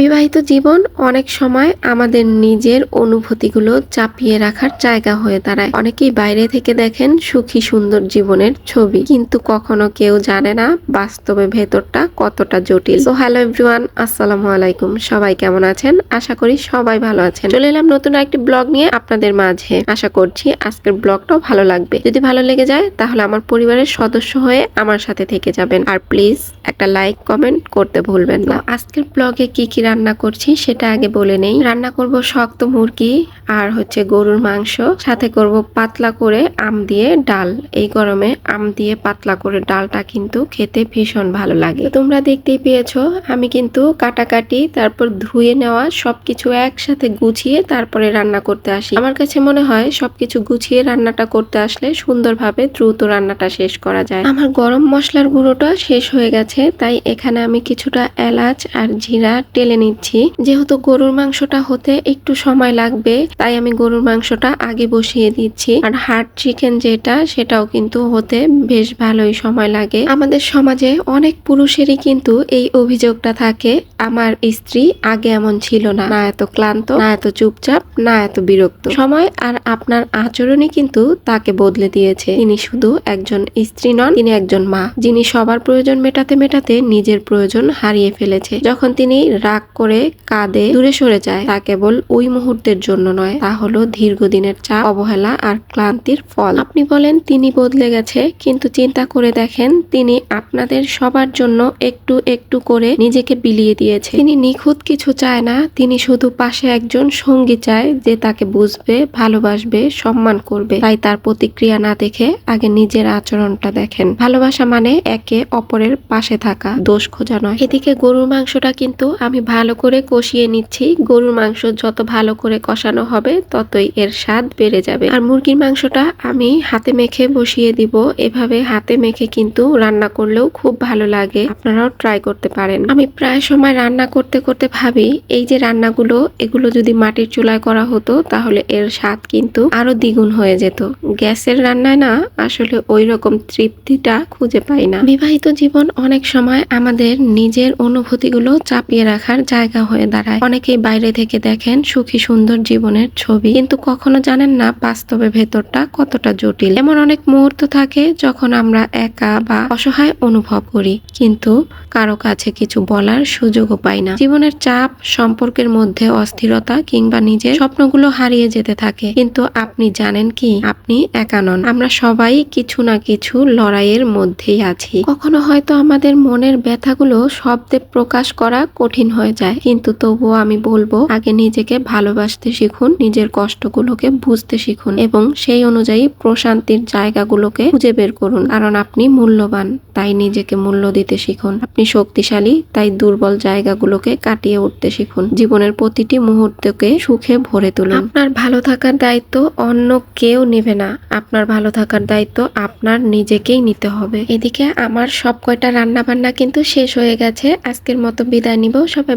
বিবাহিত জীবন অনেক সময় আমাদের নিজের অনুভূতিগুলো চাপিয়ে রাখার জায়গা হয়ে দাঁড়ায়। অনেকেই বাইরে থেকে দেখেন সুখী সুন্দর জীবনের ছবি, কিন্তু কখনো কেউ জানে না বাস্তবে ভেতরটা কতটা জটিল। তো হ্যালো এভরিওয়ান, আসসালামু আলাইকুম। সবাই কেমন আছেন? আশা করি সবাই ভালো আছেন। চলে এলাম নতুন একটি ব্লগ নিয়ে আপনাদের মাঝে। আশা করছি আজকের ব্লগটাও ভালো লাগবে। যদি ভালো লেগে যায়, তাহলে আমার পরিবারের সদস্য হয়ে আমার সাথে থেকে যাবেন। আর প্লিজ একটা লাইক, কমেন্ট করতে ভুলবেন না। আজকের ব্লগে কি কি রান্না করছি, সেটা আগে বলে নেই। রান্না করব শক্ত মুরগি আর হচ্ছে গরুর মাংস। সাথে করব পাতলা করে আম দিয়ে ডাল। এই গরমে আম দিয়ে পাতলা করে ডালটা কিন্তু খেতে ভীষণ ভালো লাগে। তোমরা দেখতেই পেয়েছ, আমি কিন্তু কাটাকাটি, তারপর ধুয়ে নেওয়া সবকিছু একসাথে গুছিয়ে তারপরে রান্না করতে আসি। আমার কাছে মনে হয় সবকিছু গুছিয়ে রান্নাটা করতে আসলে সুন্দরভাবে দ্রুত রান্নাটা শেষ করা যায়। আমার গরম মশলার গুঁড়োটা শেষ হয়ে গেছে, তাই এখানে আমি কিছুটা এলাচ আর জিরা টেলে নিচ্ছি। যেহেতু গরুর মাংসটা হতে একটু সময় লাগবে, তাই আমি গরুর মাংসটা আগে বসিয়ে দিচ্ছি। আর হার্ড চিকেন যেটা, সেটাও কিন্তু হতে বেশ ভালোই সময় লাগে। আমাদের সমাজে অনেক পুরুষেরই কিন্তু এই অভিযোগটা থাকে, আমার স্ত্রী আগে এমন ছিল না। না এত ক্লান্ত, না এত চুপচাপ, না এত বিরক্ত। সময় আর আপনার আচরণই কিন্তু তাকে বদলে দিয়েছে। তিনি শুধু একজন স্ত্রী নন, তিনি একজন মা, যিনি সবার প্রয়োজন মেটাতে মেটাতে নিজের প্রয়োজন হারিয়ে ফেলেছে। যখন তিনি রাগ করে কাঁদে দূরে সরে যায়। তা কেবল ওই মুহূর্তের জন্য নয়, তা হলো দীর্ঘদিনের চাপ, অবহেলা আর ক্লান্তির ফল। আপনি বলেন, তিনি বদলে গেছে, কিন্তু চিন্তা করে দেখেন, তিনি আপনাদের সবার জন্য একটু একটু করে নিজেকে বিলিয়ে দিয়েছে। তিনি নিখুঁত কিছু চায় না, তিনি শুধু পাশে একজন সঙ্গী চায়, যে তাকে বুঝবে, ভালোবাসবে, সম্মান করবে। তাই তার প্রতিক্রিয়া না দেখে আগে নিজের আচরণটা দেখেন। ভালোবাসা মানে একে অপরের পাশে থাকা, দোষ খোঁজা নয়। এদিকে গরুর মাংসটা কিন্তু আমি ভালো করে কষিয়ে নিচ্ছি। গরুর মাংস যত ভালো করে কষানো হবে, ততই এর স্বাদ বেড়ে যাবে। আর মুরগির মাংসটা আমি হাতে মেখে বসিয়ে দিব। এভাবে হাতে মেখে কিন্তু রান্না করলেও খুব ভালো লাগে। আপনারাও ট্রাই করতে পারেন। আমি প্রায় সময় রান্না করতে করতে ভাবি, এই যে রান্নাগুলো, এগুলো যদি মাটির চুলায় করা হতো, তাহলে এর স্বাদ কিন্তু আরও দ্বিগুণ হয়ে যেত। গ্যাসের রান্নায় না, আসলে ওই রকম তৃপ্তিটা খুঁজে পাই না। বিবাহিত জীবন অনেক সময় আমাদের নিজের অনুভূতিগুলো চাপিয়ে রাখার জায়গা হয়ে দাঁড়ায়। অনেকেই বাইরে থেকে দেখেন সুখী সুন্দর জীবনের ছবি, কিন্তু কখনো জানেন না বাস্তবে ভেতরটা কতটা জটিল। এমন অনেক মুহূর্ত থাকে যখন আমরা একা বা অসহায় অনুভব করি, কিন্তু কারও কাছে কিছু বলার সুযোগও পাই না। জীবনের চাপ, সম্পর্কের মধ্যে অস্থিরতা কিংবা নিজের স্বপ্নগুলো হারিয়ে যেতে থাকে। কিন্তু আপনি জানেন কি? আপনি একা নন। আমরা সবাই কিছু না কিছু লড়াইয়ের মধ্যেই আছি। কখনো হয়তো আমাদের মনের ব্যথাগুলো শব্দে প্রকাশ করা কঠিন হয়ে যায়। কিন্তু তবুও আমি বলব, আগে নিজেকে ভালোবাসতে শিখুন, নিজের কষ্টগুলোকে বুঝতে শিখুন এবং সেই অনুযায়ী প্রশান্তির জায়গাগুলোকে খুঁজে বের করুন। কারণ আপনি মূল্যবান, তাই নিজেকে মূল্য দিতে শিখুন। আপনি শক্তিশালী, তাই দুর্বল জায়গাগুলোকে কাটিয়ে উঠতে শিখুন। জীবনের প্রতিটি মুহূর্তকে সুখে ভরে তুলুন। আপনার ভালো থাকার দায়িত্ব অন্য কেউ নেবে না। আপনার ভালো থাকার দায়িত্ব আপনার নিজেকেই নিতে হবে। এদিকে আমার সব কয়টা রান্না বান্না কিন্তু শেষ হয়ে গেছে। আজকের মতো বিদায় নিব। সবাই